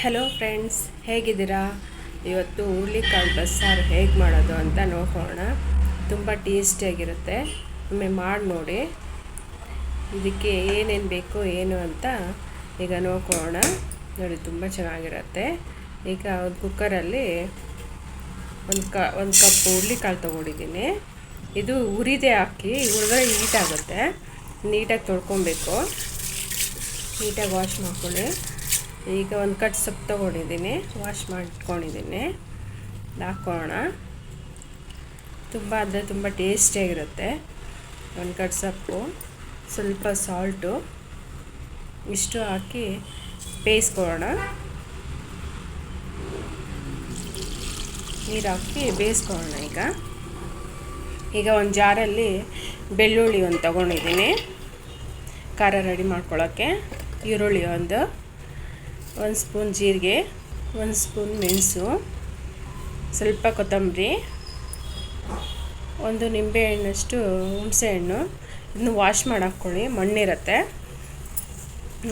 Hello friends ಹೇಗಿದ್ದೀರಾ? ಇವತ್ತು ಹುರುಳಿಕಾಳು ಬಸ್ಸಾರು ಹೇಗೆ ಮಾಡೋದು ಅಂತ ನೋಡೋಣ ತುಂಬ ಟೇಸ್ಟಿಯಾಗಿರುತ್ತೆ ಒಮ್ಮೆ ಮಾಡಿ ನೋಡಿ. ಇದಕ್ಕೆ ಏನೇನು ಬೇಕು ಏನು ಅಂತ ಈಗ ನೋಡ್ಕೊಳ್ಳೋಣ. ನೋಡಿ, ತುಂಬ ಚೆನ್ನಾಗಿರುತ್ತೆ. ಈಗ ಒಂದು ಕುಕ್ಕರಲ್ಲಿ ಒಂದು ಕ, ಒಂದು ಕಪ್ ಹುರುಳಿಕಾಳು ತೊಗೊಂಡಿದ್ದೀನಿ. ಇದು ಉರಿದೆ ಹಾಕಿ ಹುರಿದ್ರೆ ಹೀಟಾಗುತ್ತೆ ನೀಟಾಗಿ ತೊಳ್ಕೊಬೇಕು. ನೀಟಾಗಿ ವಾಶ್ ಮಾಡ್ಕೊಳ್ಳಿ. ಈಗ ಒಂದು ಕಟ್ ಸೊಪ್ಪು ತೊಗೊಂಡಿದ್ದೀನಿ. ವಾಶ್ ಮಾಡ್ಕೊಂಡಿದ್ದೀನಿ. ಹಾಕೋಣ. ತುಂಬ ಅಂದರೆ ತುಂಬ ಟೇಸ್ಟಿಯಾಗಿರುತ್ತೆ ಒಂದು ಕಟ್ ಸೊಪ್ಪು. ಸ್ವಲ್ಪ ಸಾಲ್ಟು ಇಷ್ಟು ಹಾಕಿ ಬೇಯಿಸ್ಕೊಳ್ಳೋಣ. ನೀರು ಹಾಕಿ ಬೇಯಿಸ್ಕೊಳ್ಳೋಣ ಈಗ. ಈಗ ಒಂದು ಜಾರಲ್ಲಿ ಬೆಳ್ಳುಳ್ಳಿ ಒಂದು ತೊಗೊಂಡಿದ್ದೀನಿ. ಖಾರ ರೆಡಿ ಮಾಡ್ಕೊಳ್ಳೋಕ್ಕೆ ಈರುಳ್ಳಿ ಒಂದು. ಒಂದು ಸ್ಪೂನ್ ಜೀರಿಗೆ, ಒಂದು ಸ್ಪೂನ್ ಮೆಣಸು, ಸ್ವಲ್ಪ ಕೊತ್ತಂಬರಿ, ಒಂದು ನಿಂಬೆಹಣ್ಣಷ್ಟು ಹುಣಸೆಹಣ್ಣು ಇದನ್ನು ವಾಶ್ ಮಾಡಿ ಹಾಕ್ಕೊಳ್ಳಿ ಮಣ್ಣಿರುತ್ತೆ.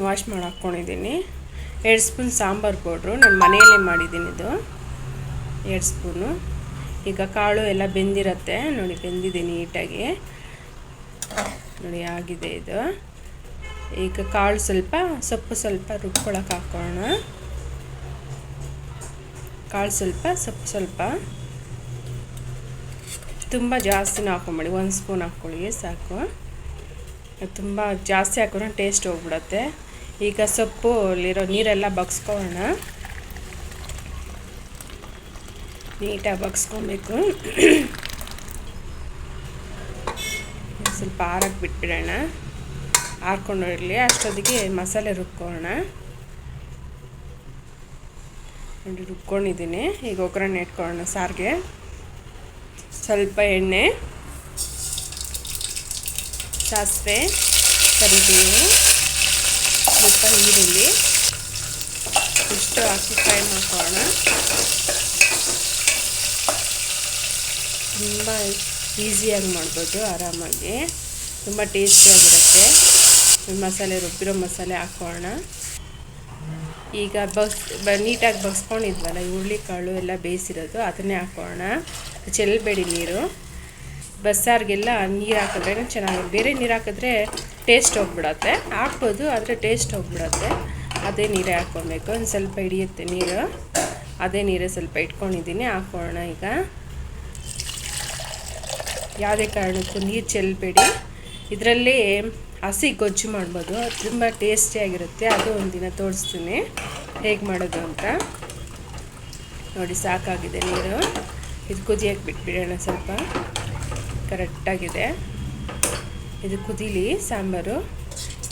ವಾಶ್ ಮಾಡಿ ಹಾಕ್ಕೊಂಡಿದ್ದೀನಿ ಎರಡು ಸ್ಪೂನ್ ಸಾಂಬಾರು ಪೌಡ್ರು, ನಾನು ಮನೆಯಲ್ಲೇ ಮಾಡಿದ್ದೀನಿ ಇದು. ಎರಡು ಸ್ಪೂನು. ಈಗ ಕಾಳು ಎಲ್ಲ ಬೆಂದಿರುತ್ತೆ. ನೋಡಿ ಬೆಂದಿದೆ ನೀಟಾಗಿ. ನೋಡಿ, ಆಗಿದೆ ಇದು. ಈಗ ಕಾಳು ಸ್ವಲ್ಪ, ಸೊಪ್ಪು ಸ್ವಲ್ಪ ರುಬ್ಕೊಳಕ್ಕೆ ಹಾಕೋಣ. ಕಾಳು ಸ್ವಲ್ಪ, ಸೊಪ್ಪು ಸ್ವಲ್ಪ. ತುಂಬ ಜಾಸ್ತಿನೂ ಹಾಕೊಂಬೇಡಿ ಒಂದು ಸ್ಪೂನ್ ಹಾಕ್ಕೊಳ್ಳಿ ಸಾಕು. ತುಂಬ ಜಾಸ್ತಿ ಹಾಕೊಂಡ್ರೆ ಟೇಸ್ಟ್ ಹೋಗ್ಬಿಡತ್ತೆ. ಈಗ ಸೊಪ್ಪು ಅಲ್ಲಿರೋ ನೀರೆಲ್ಲ ಬಗ್ಸ್ಕೊಳ್ಳೋಣ. ನೀಟಾಗಿ ಬಗ್ಸ್ಕೊಬೇಕು. ಸ್ವಲ್ಪ ಆರಕ್ಕೆ ಬಿಟ್ಬಿಡೋಣ. ಹಾರ್ಕೊಂಡು ಇರಲಿ. ಅಷ್ಟೊತ್ತಿಗೆ ಮಸಾಲೆ ರುಬ್ಕೊಳ್ಳೋಣ. ನೋಡಿ, ರುಬ್ಕೊಂಡಿದ್ದೀನಿ. ಈಗ ಒಗ್ಗರಣೆ ಇಟ್ಕೊಳ್ಳೋಣ ಸಾರಿಗೆ. ಸ್ವಲ್ಪ ಎಣ್ಣೆ, ಸಾಸಿವೆ, ಕರಿಬೇವು, ಸ್ವಲ್ಪ ಈರುಳ್ಳಿ. ಇಷ್ಟು ಹಾಕಿ ಫ್ರೈ ಮಾಡ್ಕೊಳ್ಳೋಣ. ತುಂಬ ಈಸಿಯಾಗಿ ಮಾಡ್ಬೋದು, ಆರಾಮಾಗಿ. ತುಂಬ ಟೇಸ್ಟಿಯಾಗಿರುತ್ತೆ. ಮಸಾಲೆ ರುಬ್ಬಿರೋ ಮಸಾಲೆ ಹಾಕೋಣ. ಈಗ ಬಸ್, ಬ, ನೀಟಾಗಿ ಬಗ್ಸ್ಕೊಂಡಿದ್ವಲ್ಲ ಹುರುಳಿಕಾಳು ಎಲ್ಲ ಬೇಯಿಸಿರೋದು, ಅದನ್ನೇ ಹಾಕೋಣ. ಚೆಲ್ಲಬೇಡಿ ನೀರು. ಬಸ್ಸಾರಿಗೆಲ್ಲ ನೀರು ಹಾಕಿದ್ರೇ ಚೆನ್ನಾಗಿ ಬೇರೆ ನೀರು ಹಾಕಿದ್ರೆ ಟೇಸ್ಟ್ ಹೋಗ್ಬಿಡತ್ತೆ. ಹಾಕ್ಬೋದು, ಆದರೆ ಟೇಸ್ಟ್ ಹೋಗ್ಬಿಡತ್ತೆ. ಅದೇ ನೀರೇ ಹಾಕ್ಕೊಬೇಕು. ಒಂದು ಸ್ವಲ್ಪ ಹಿಡಿಯುತ್ತೆ ನೀರು. ಅದೇ ನೀರೇ ಸ್ವಲ್ಪ ಇಟ್ಕೊಂಡಿದ್ದೀನಿ. ಹಾಕೋಣ ಈಗ. ಯಾವುದೇ ಕಾರಣಕ್ಕೂ ನೀರು ಚೆಲ್ಲಬೇಡಿ ಇದರಲ್ಲಿ ಹಸಿ ಗೊಜ್ಜು ಮಾಡ್ಬೋದು. ತುಂಬ ಟೇಸ್ಟಿಯಾಗಿರುತ್ತೆ ಅದು ಒಂದಿನ ತೋರಿಸ್ತೀನಿ. ಹೇಗೆ ಮಾಡೋದು ಅಂತ. ನೋಡಿ, ಸಾಕಾಗಿದೆ ನೀರು. ಇದು ಕುದಿಯೋಕ್ಕೆ ಬಿಟ್ಬಿಡೋಣ ಸ್ವಲ್ಪ. ಕರೆಕ್ಟಾಗಿದೆ. ಇದು ಕುದೀಲಿ, ಸಾಂಬಾರು.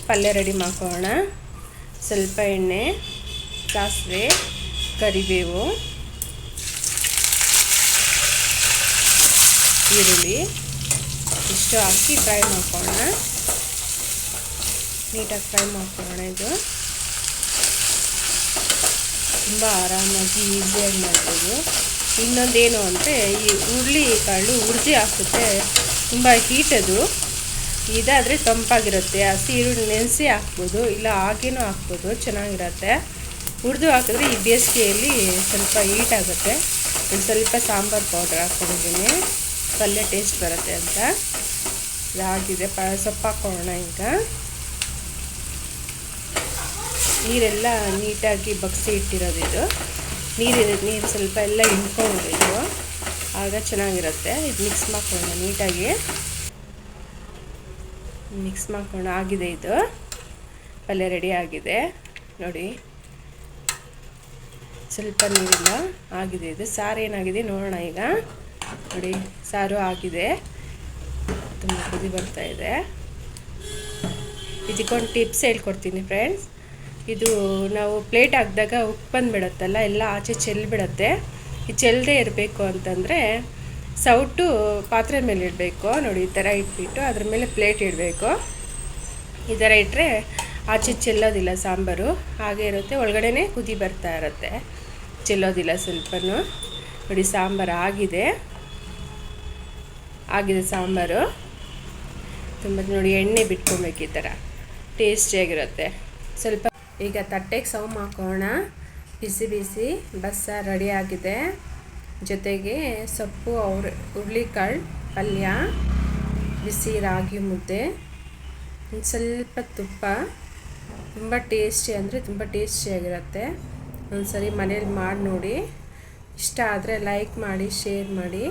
ಪಲ್ಯ ರೆಡಿ ಮಾಡ್ಕೊಳ್ಳೋಣ. ಸ್ವಲ್ಪ ಎಣ್ಣೆ, ಸಾಸಿವೆ, ಕರಿಬೇವು, ಈರುಳ್ಳಿ. ಇಷ್ಟು ಹಾಕಿ ಫ್ರೈ ಮಾಡ್ಕೊಳ್ಳೋಣ. ನೀಟಾಗಿ ಫ್ರೈ ಮಾಡ್ಕೊಳ್ಳೋಣ ಇದು. ತುಂಬ ಆರಾಮಾಗಿ ಈಸಿಯಾಗಿ ಮಾಡ್ಬೋದು ಇನ್ನೊಂದೇನು ಅಂದರೆ ಈ ಹುರುಳಿ ಕಾಳು ಉರ್ಜಿ ಹಾಕುತ್ತೆ. ತುಂಬ ಹೀಟ್ ಅದು. ಇದಾದರೆ ತಂಪಾಗಿರುತ್ತೆ. ಹಸಿ ಈರುಳ್ಳಿ ನೆನೆಸಿ ಹಾಕ್ಬೋದು, ಇಲ್ಲ ಹಾಗೇನೂ ಹಾಕ್ಬೋದು, ಚೆನ್ನಾಗಿರುತ್ತೆ. ಹುರಿದು ಹಾಕಿದ್ರೆ ಈ ಬೇಸಿಗೆಯಲ್ಲಿ ಸ್ವಲ್ಪ ಹೀಟ್ ಆಗುತ್ತೆ. ಒಂದು ಸ್ವಲ್ಪ ಸಾಂಬಾರು ಪೌಡ್ರ್ ಹಾಕ್ಕೊಂಡಿದ್ದೀನಿ ಪಲ್ಯ ಟೇಸ್ಟ್ ಬರುತ್ತೆ ಅಂತ. ಇದಾಗಿದೆ ಪ ಸೊಪ್ಪು ಹಾಕ್ಕೊಳ್ಳೋಣ ಈಗ. ನೀರೆಲ್ಲ ನೀಟಾಗಿ ಬಗ್ಸಿ ಇಟ್ಟಿರೋದು ಇದು. ನೀರು ನೀರು ಸ್ವಲ್ಪ ಎಲ್ಲ ಹಿಂಡ್ಕೊಳ್ಬೇಕು ಆಗ ಚೆನ್ನಾಗಿರುತ್ತೆ. ಇದು ಮಿಕ್ಸ್ ಮಾಡ್ಕೊಳ್ಳೋಣ ನೀಟಾಗಿ. ಮಿಕ್ಸ್ ಮಾಡ್ಕೊಂಡು ಆಗಿದೆ ಇದು. ಪಲ್ಯ ರೆಡಿ ಆಗಿದೆ. ನೋಡಿ. ಸ್ವಲ್ಪ ನೀರಿಲ್ಲ. ಆಗಿದೆ ಇದು. ಸಾರು ಏನಾಗಿದೆ ನೋಡೋಣ ಈಗ. ನೋಡಿ, ಸಾರು ಆಗಿದೆ. ತುಂಬ ಕುದಿ ಬರ್ತಾ ಇದೆ. ಇದಕ್ಕೊಂದು ಟಿಪ್ಸ್ ಹೇಳ್ಕೊಡ್ತೀನಿ ಫ್ರೆಂಡ್ಸ್ ಇದು ನಾವು ಪ್ಲೇಟ್ ಹಾಕಿದಾಗ ಉಪ್ಪು ಬಂದುಬಿಡತ್ತಲ್ಲ, ಎಲ್ಲ ಆಚೆ ಚೆಲ್ಬಿಡತ್ತೆ. ಈ ಚೆಲ್ಲದೆ ಇರಬೇಕು ಅಂತಂದರೆ ಸೌಟು ಪಾತ್ರೆ ಮೇಲೆ ಇಡಬೇಕು. ನೋಡಿ, ಈ ಥರ ಇಟ್ಬಿಟ್ಟು ಅದ್ರ ಮೇಲೆ ಪ್ಲೇಟ್ ಇಡಬೇಕು. ಈ ಥರ ಇಟ್ಟರೆ ಆಚೆ ಚೆಲ್ಲೋದಿಲ್ಲ ಸಾಂಬಾರು. ಹಾಗೆ ಇರುತ್ತೆ. ಒಳಗಡೆ ಕುದಿ ಬರ್ತಾ ಇರುತ್ತೆ. ಚೆಲ್ಲೋದಿಲ್ಲ ಸ್ವಲ್ಪನೂ. ನೋಡಿ, ಸಾಂಬಾರು ಆಗಿದೆ. ಆಗಿದೆ ಸಾಂಬಾರು. ತುಂಬ ನೋಡಿ, ಎಣ್ಣೆ ಬಿಟ್ಕೊಬೇಕು ಈ ಥರ. ಟೇಸ್ಟಿಯಾಗಿರುತ್ತೆ. ಸ್ವಲ್ಪ ಈಗ ತಟ್ಟೆಗೆ ಸೌಮ್ ಹಾಕೋಣ. ಬಿಸಿ ಬಿಸಿ ಬಸ್ಸಾರು ಆಗಿದೆ. ಜೊತೆಗೆ ಸೊಪ್ಪು, ಅವ್ರ, ಹುರುಳಿಕಾಳು, ಪಲ್ಯ, ಬಿಸಿ ರಾಗಿ ಮುದ್ದೆ ಒಂದು ಸ್ವಲ್ಪ ತುಪ್ಪ. ತುಂಬ ಟೇಸ್ಟಿ ಅಂದರೆ ತುಂಬ ಟೇಸ್ಟಿಯಾಗಿರುತ್ತೆ ಒಂದು ಸರಿ ಮನೇಲಿ ಮಾಡಿ ನೋಡಿ. ಇಷ್ಟ ಆದರೆ ಲೈಕ್ ಮಾಡಿ ಶೇರ್ ಮಾಡಿ.